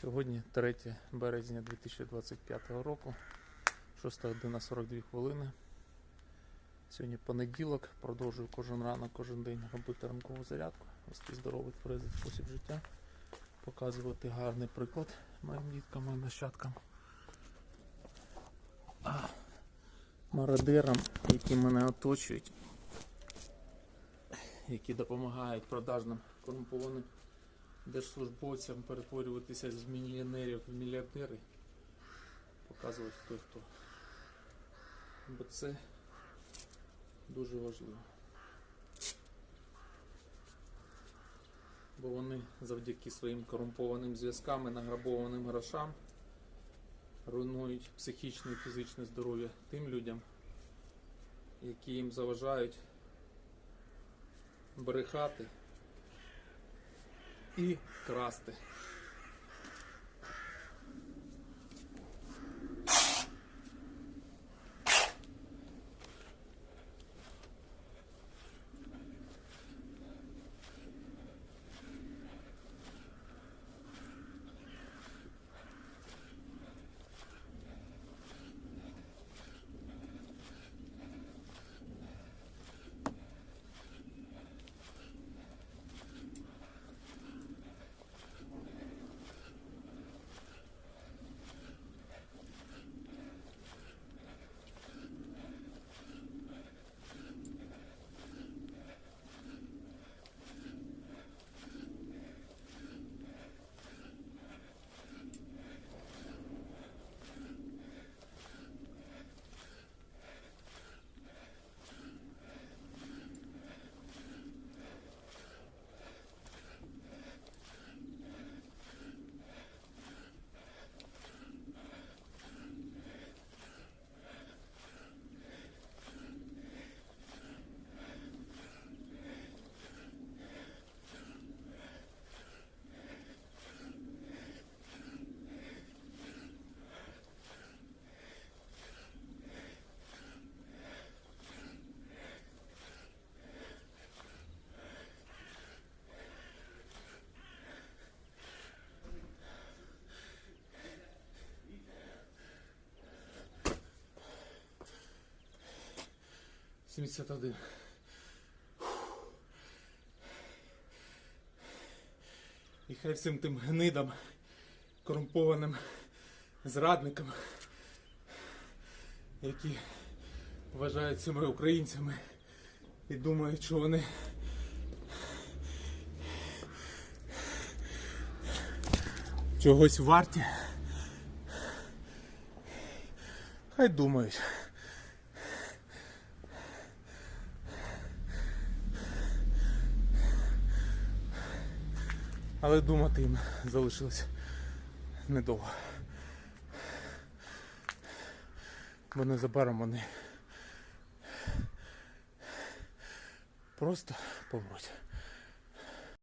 Сьогодні 3 березня 2025 року, 6 година 42 хвилини. Сьогодні понеділок, продовжую кожен ранок, кожен день робити ранкову зарядку, вести здоровий тверезий спосіб життя, показувати гарний приклад моїм діткам, моїм нащадкам. Мародерам, які мене оточують, які допомагають продажним корумпованим держслужбовцям перетворюватися з мільйонерів в мільярдери, показувати хто хто. Бо це дуже важливо. Бо вони завдяки своїм корумпованим зв'язкам і награбованим грошам руйнують психічне і фізичне здоров'я тим людям, які їм заважають брехати і красти. Сімдесят один. І хай всім тим гнидам, корумпованим зрадникам, які вважають себе українцями і думають, що вони чогось варті. Хай думають. Але думати їм залишилось недовго. Бо незабаром вони просто помруть.